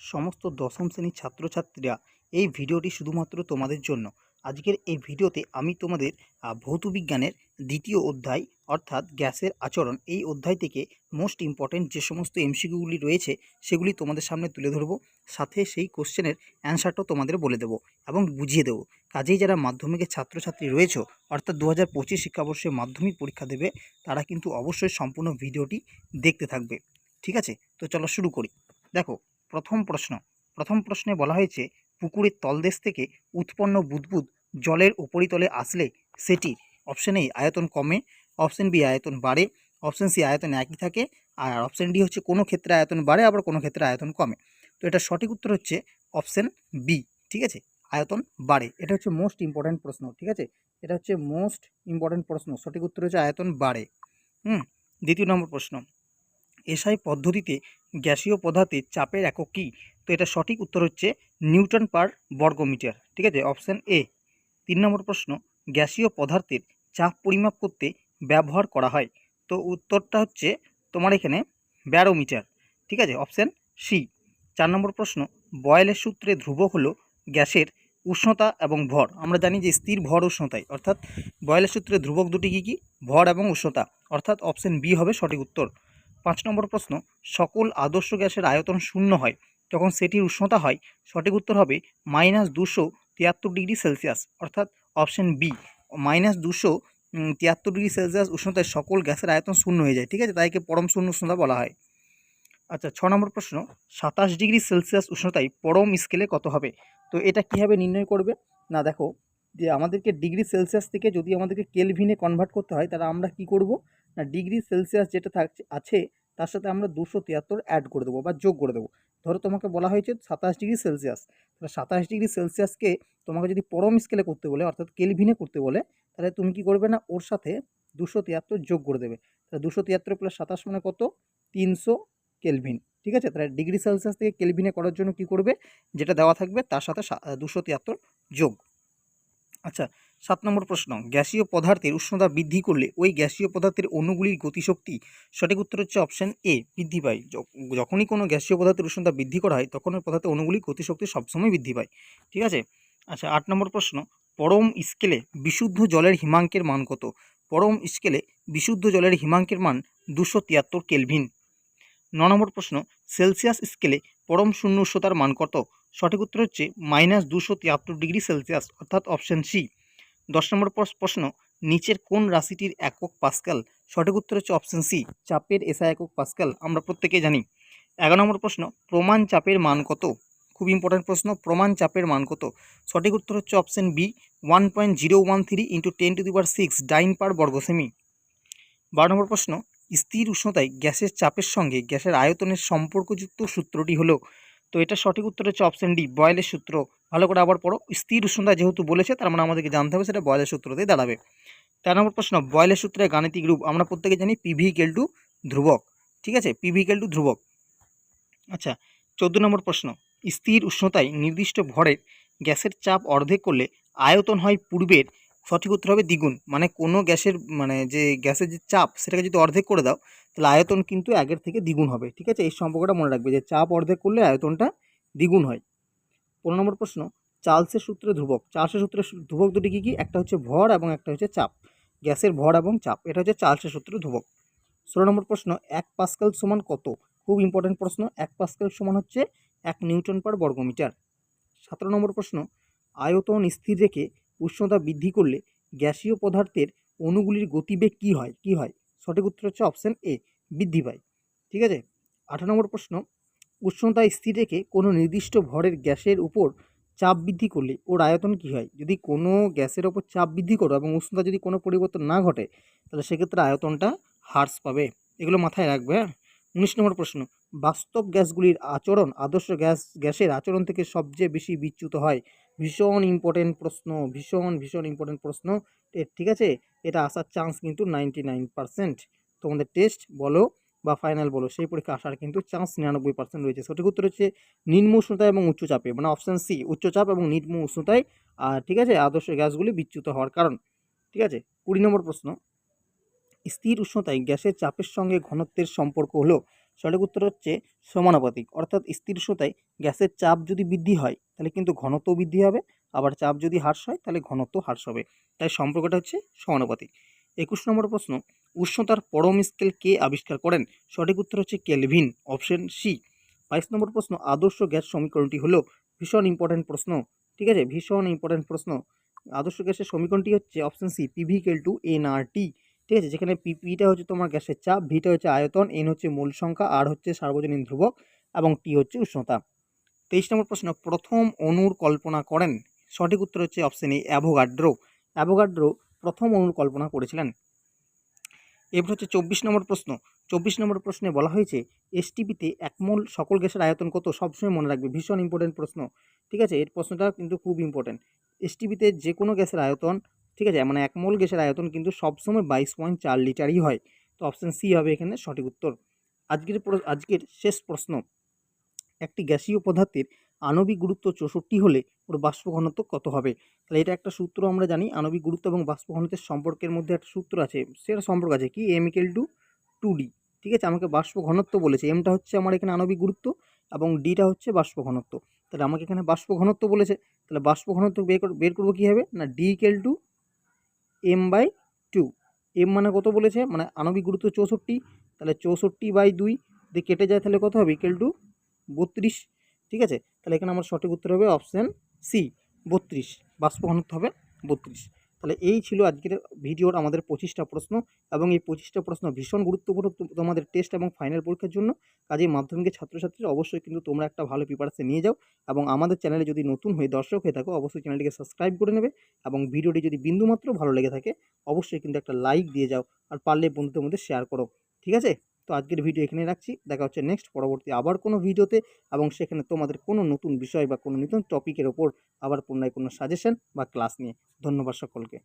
সমস্ত দশম শ্রেণির ছাত্রছাত্রীরা এই ভিডিওটি শুধুমাত্র তোমাদের জন্য। আজকের এই ভিডিওতে আমি তোমাদের আহ, ভৌত বিজ্ঞানের দ্বিতীয় অধ্যায় অর্থাৎ গ্যাসের আচরণ এই অধ্যায় থেকে মোস্ট ইম্পর্ট্যান্ট যে সমস্ত এমসিকিউগুলি রয়েছে সেগুলি তোমাদের সামনে তুলে ধরবো। সাথে সেই কোশ্চেনের অ্যান্সারটাও তোমাদের বলে দেবো এবং বুঝিয়ে দেবো। কাজেই যারা মাধ্যমিকের ছাত্রছাত্রী রয়েছে অর্থাৎ দু হাজার পঁচিশ শিক্ষাবর্ষে মাধ্যমিক পরীক্ষা দেবে তারা কিন্তু অবশ্যই সম্পূর্ণ ভিডিওটি দেখতে থাকবে। ঠিক আছে? তো চলো শুরু করি। দেখো প্রথম প্রশ্ন। প্রথম প্রশ্নে বলা হয়েছে, পুকুরের তলদেশ থেকে উৎপন্ন বুদবুদ জলের উপরিতলে আসলে সেটি অপশন এ আয়তন কমে অপশন বি আয়তন বাড়ে অপশন সি আয়তন একই থাকে, আর অপশন ডি হচ্ছে কোনো ক্ষেত্রে আয়তন বাড়ে, আবার কোনো ক্ষেত্রে আয়তন কমে। তো এটা সঠিক উত্তর হচ্ছে অপশন বি ঠিক আছে? আয়তন বাড়ে। এটা হচ্ছে মোস্ট ইম্পর্ট্যান্ট প্রশ্ন, ঠিক আছে? এটা হচ্ছে মোস্ট ইম্পর্ট্যান্ট প্রশ্ন। সঠিক উত্তর হচ্ছে আয়তন বাড়ে। হুম, দ্বিতীয় নম্বর প্রশ্ন। এসআই পদ্ধতিতে গ্যাসীয় পদার্থের চাপের একক কী? তো এটা সঠিক উত্তর হচ্ছে নিউটন পার বর্গমিটার। ঠিক আছে? Option A. তিন নম্বর প্রশ্ন, গ্যাসীয় পদার্থের চাপ পরিমাপ করতে ব্যবহার করা হয়। তো উত্তরটা হচ্ছে তোমার এখানে ব্যারোমিটার। ঠিক আছে? Option C. চার নম্বর প্রশ্ন, বয়েলের সূত্রে ধ্রুবক হলো গ্যাসের উষ্ণতা এবং ভর। আমরা জানি যে স্থির ভর উষ্ণতায়, অর্থাৎ বয়েলের সূত্রে ধ্রুবক দুটি কী কী? ভর এবং উষ্ণতা। অর্থাৎ অপশান বি হবে সঠিক উত্তর। পাঁচ নম্বর প্রশ্ন, সকল আদর্শ গ্যাসের আয়তন শূন্য হয়, যখন সেটির উষ্ণতা হয়, সঠিক উত্তর হবে মাইনাস দুশো তিয়াত্তর ডিগ্রি সেলসিয়াস অর্থাৎ অপশন বি মাইনাস দুশো তিয়াত্তর ডিগ্রি সেলসিয়াস উষ্ণতায় সকল গ্যাসের আয়তন শূন্য হয়ে যায়, ঠিক আছে? তাইকে পরম শূন্য উষ্ণতা বলা হয়। আচ্ছা ছ নম্বর প্রশ্ন, সাতাশ ডিগ্রি সেলসিয়াস উষ্ণতায় পরম স্কেলে কত হবে? তো এটা কীভাবে নির্ণয় করবে? না, দেখো, যে আমাদেরকে ডিগ্রি সেলসিয়াস থেকে যদি আমাদেরকে কেলভিনে কনভার্ট করতে হয়, তাহলে আমরা কি করব? না, ডিগ্রি সেলসিয়াস যেটা থাকছে আছে, তার সাথে আমরা দুশো তিয়াত্তর অ্যাড করে দেবো বা যোগ করে দেবো। ধরো তোমাকে বলা হয়েছে সাতাশ ডিগ্রি সেলসিয়াস। তাহলে সাতাশ ডিগ্রি সেলসিয়াসকে তোমাকে যদি পরম স্কেলে করতে বলে, অর্থাৎ কেলভিনে করতে বলে, তাহলে তুমি কি করবে না, ওর সাথে দুশো তিয়াত্তর যোগ করে দেবে। তাহলে দুশো তিয়াত্তর প্লাস সাতাশ মানে কত? তিনশো কেলভিন ঠিক আছে? তাহলে ডিগ্রি সেলসিয়াস থেকে কেলভিনে করার জন্য কি করবে? যেটা দেওয়া থাকবে, তার সাথে দুশো তিয়াত্তর যোগ। আচ্ছা সাত নম্বর প্রশ্ন, গ্যাসীয় পদার্থের উষ্ণতা বৃদ্ধি করলে ওই গ্যাসীয় পদার্থের অণুগুলির গতিশক্তি, সঠিক উত্তর হচ্ছে অপশান এ বৃদ্ধি পায়। যখনই কোনো গ্যাসীয় পদার্থের উষ্ণতা বৃদ্ধি করা হয়, তখন ওই পদার্থের অণুগুলির গতিশক্তি সবসময় বৃদ্ধি পায়। ঠিক আছে? আচ্ছা আট নম্বর প্রশ্ন, পরম স্কেলে বিশুদ্ধ জলের হিমাঙ্কের মান কত? পরম স্কেলে বিশুদ্ধ জলের হিমাঙ্কের মান দুশো তিয়াত্তর কেলভিন। ন নম্বর প্রশ্ন, সেলসিয়াস স্কেলে পরম শূন্য উষ্ণতার মান কত? সঠিক উত্তর হচ্ছে মাইনাস দুশো তিয়াত্তর ডিগ্রি সেলসিয়াস, অর্থাৎ অপশান সি দশ নম্বর প্রশ্ন, নিচের কোন রাশিটির একক পাস্কাল? সঠিক উত্তর হচ্ছে অপশান সি চাপের এসা একক পাস্কাল, আমরা প্রত্যেকেই জানি। এগারো নম্বর প্রশ্ন, প্রমাণ চাপের মান কত? খুব ইম্পর্ট্যান্ট প্রশ্ন, প্রমাণ চাপের মান কত? সঠিক উত্তর হচ্ছে option B one point zero one three into ten to the power six dyne per বর্গ সেমি বারো নম্বর প্রশ্ন, স্থির উষ্ণতায় গ্যাসের চাপের সঙ্গে গ্যাসের আয়তনের সম্পর্কযুক্ত সূত্রটি হলো তো এটা সঠিক উত্তর হচ্ছে অপশান ডি বয়েলের সূত্র। ভালো করে আবার পড়ো। স্থির উষ্ণতা যেহেতু বলেছে, তার মানে আমাদেরকে জানতে হবে সেটা বয়েলের সূত্রতেই দাঁড়াবে। তেরো নম্বর প্রশ্ন, বয়েলের সূত্রের গাণিতিক রূপ আমরা প্রত্যেকে জানি পিভি কেল টু ধ্রুবক। ঠিক আছে? পিভি কেল টু ধ্রুবক। আচ্ছা চোদ্দ নম্বর প্রশ্ন, স্থির উষ্ণতায় নির্দিষ্ট ভরের গ্যাসের চাপ অর্ধেক করলে আয়তন হয় পূর্বের সঠিক উত্তর হবে দ্বিগুণ। মানে কোনো গ্যাসের মানে যে গ্যাসের যে চাপ, সেটাকে যদি অর্ধেক করে দাও, তাহলে আয়তন কিন্তু আগের থেকে দ্বিগুণ হবে, ঠিক আছে? এই সম্পর্কটা মনে রাখবে যে চাপ অর্ধেক করলে আয়তনটা দ্বিগুণ হয়। পনেরো নম্বর প্রশ্ন, চার্লসের সূত্রে ধ্রুবক। চার্লসের সূত্রে ধ্রুবক দুটি কী কী? একটা হচ্ছে ভর এবং একটা হচ্ছে চাপ। গ্যাসের ভর এবং চাপ, এটা হচ্ছে চার্লসের সূত্রে ধ্রুবক। ষোলো নম্বর প্রশ্ন, এক পাস্কাল সমান কত? খুব ইম্পর্টেন্ট প্রশ্ন, এক পাস্কাল সমান হচ্ছে এক নিউটন পার বর্গমিটার। সতেরো নম্বর প্রশ্ন, আয়তন স্থির রেখে উষ্ণতা বৃদ্ধি করলে গ্যাসীয় পদার্থের অণুগুলির গতিবেগ কী হয়? কী হয়? সঠিক উত্তর হচ্ছে অপশান এ বৃদ্ধি পায়। ঠিক আছে? আঠারো নম্বর প্রশ্ন উষ্ণতা স্থির রেখে কোনো নির্দিষ্ট ভরের গ্যাসের উপর চাপ বৃদ্ধি করলে ওর আয়তন কী হয়? যদি কোনো গ্যাসের ওপর চাপ বৃদ্ধি করো এবং উষ্ণতা যদি কোনো পরিবর্তন না ঘটে, তাহলে সেক্ষেত্রে আয়তনটা হ্রাস পাবে। এগুলো মাথায় রাখবে হ্যাঁ? উনিশ নম্বর প্রশ্ন বাস্তব গ্যাসগুলির আচরণ, আদর্শ গ্যাস, গ্যাসের আচরণ থেকে সবচেয়ে বেশি বিচ্যুত হয়। ভীষণ ইম্পর্টেন্ট প্রশ্ন, ভীষণ ভীষণ ইম্পর্টেন্ট প্রশ্ন। ঠিক আছে? এটা আসার চান্স কিন্তু নাইনটি নাইন পার্সেন্ট তোমাদের টেস্ট বলো বা ফাইনাল বলো, সেই পরীক্ষা আসার কিন্তু চান্স নিরানব্বই পার্সেন্ট রয়েছে। সঠিক উত্তর হচ্ছে নিম্ন উষ্ণতা এবং উচ্চচাপে মানে অপশান সি উচ্চচাপ এবং নিম্ন উষ্ণতায়। আর ঠিক আছে, আদর্শ গ্যাসগুলি বিচ্যুত হওয়ার কারণ। ঠিক আছে? কুড়ি নম্বর প্রশ্ন। স্থির উষ্ণতায় গ্যাসের চাপের সঙ্গে ঘনত্বের সম্পর্ক হলো সঠিক উত্তর হচ্ছে সমানুপাতিক। অর্থাৎ স্থিরসতায় গ্যাসের চাপ যদি বৃদ্ধি হয়, তাহলে কিন্তু ঘনত্ব বৃদ্ধি হবে। আবার চাপ যদি হ্রাস হয়, তাহলে ঘনত্ব হ্রাস হবে। তাই সম্পর্কটা হচ্ছে সমানুপাতিক। একুশ নম্বর প্রশ্ন, উষ্ণতার পরম স্কেল কে আবিষ্কার করেন? সঠিক উত্তর হচ্ছে কেলভিন, অপশন সি। বাইশ নম্বর প্রশ্ন, আদর্শ গ্যাস সমীকরণটি হলো ভীষণ ইম্পর্ট্যান্ট প্রশ্ন। ঠিক আছে? ভীষণ ইম্পর্ট্যান্ট প্রশ্ন। আদর্শ গ্যাসের সমীকরণটি হচ্ছে option C PV equal to n R T. ঠিক আছে? যেখানে পিপিটা হচ্ছে তোমার গ্যাসের চাপ ভিটা হচ্ছে আয়তন এন হচ্ছে মূল সংখ্যা, আর হচ্ছে সার্বজনীন ধ্রুবক, এবং টি হচ্ছে উষ্ণতা। তেইশ নম্বর প্রশ্ন, প্রথম অণুর কল্পনা করেন। সঠিক উত্তর হচ্ছে অপশন এ অ্যাভোগাড্রো। অ্যাভোগাড্রো প্রথম অণুর কল্পনা করেছিলেন। এবার হচ্ছে চব্বিশ নম্বর প্রশ্ন, চব্বিশ নম্বর প্রশ্নে বলা হয়েছে এসটিপিতে একমোল সকল গ্যাসের আয়তন কত? সবসময় মনে রাখবে, ভীষণ ইম্পর্টেন্ট প্রশ্ন। ঠিক আছে? এর প্রশ্নটা কিন্তু খুব ইম্পর্টেন্ট এসটিপিতে যে কোনো গ্যাসের আয়তন ঠিক আছে? মানে একমোল গ্যাসের আয়তন কিন্তু সবসময় বাইশ পয়েন্ট চার লিটারই হয়। তো অপশান সি হবে এখানে সঠিক উত্তর। আজকের আজকের শেষ প্রশ্ন। একটি গ্যাসীয় পদার্থের আণবিক গুরুত্ব চৌষট্টি হলে ওর বাষ্প ঘনত্ব কত হবে? তাহলে এটা একটা সূত্র আমরা জানি, আণবিক গুরুত্ব এবং বাষ্প ঘনত্বের সম্পর্কের মধ্যে একটা সূত্র আছে। সেটা সম্পর্ক আছে কি? M equal to two D ঠিক আছে? আমাকে বাষ্প ঘনত্ব বলেছে। এমটা হচ্ছে আমার এখানে আণবিক গুরুত্ব এবং ডিটা হচ্ছে বাষ্প ঘনত্ব। তাহলে আমাকে এখানে বাষ্প ঘনত্ব বলেছে। তাহলে বাষ্প ঘনত্ব বের বের করব কী হবে? না D equal to M by two M মানে কত বলেছে? মানে আণবিক গুরুত্ব চৌষট্টি, তাহলে চৌষট্টি বাই দুই দিয়ে কেটে যায়, তাহলে কত হবে? ইকেল টু বত্রিশ। ঠিক আছে? তাহলে এখানে আমার সঠিক উত্তর হবে অপশান সি বত্রিশ। বাষ্প ঘনত্ব হবে বত্রিশ। তাহলে এই ছিল আজকের ভিডিওর আমাদের পঁচিশটা প্রশ্ন এবং এই পঁচিশটা প্রশ্ন ভীষণ গুরুত্বপূর্ণ তোমাদের টেস্ট এবং ফাইনাল পরীক্ষার জন্য। কাজে মাধ্যমিকের ছাত্রছাত্রীরা অবশ্যই কিন্তু তোমরা একটা ভালো প্রিপারেশন নিয়ে যাও এবং আমাদের চ্যানেলে যদি নতুন হয়ে দর্শক হয়ে থাকো অবশ্যই চ্যানেলটিকে সাবস্ক্রাইব করে নেবে এবং ভিডিওটি যদি বিন্দুমাত্র ভালো লেগে থাকে অবশ্যই কিন্তু একটা লাইক দিয়ে যাও আর পারলে বন্ধুদের মধ্যে শেয়ার করো। ঠিক আছে? তো আজকের ভিডিও এখানে রাখছি। দেখা হচ্ছে নেক্সট পরবর্তী আবার কোনো ভিডিওতে এবং সেখানে তোমাদের কোনো নতুন বিষয় বা কোনো নতুন টপিকের ওপর আবার পুনরায় কোনো সাজেশন বা ক্লাস নিয়ে। ধন্যবাদ সকলকে।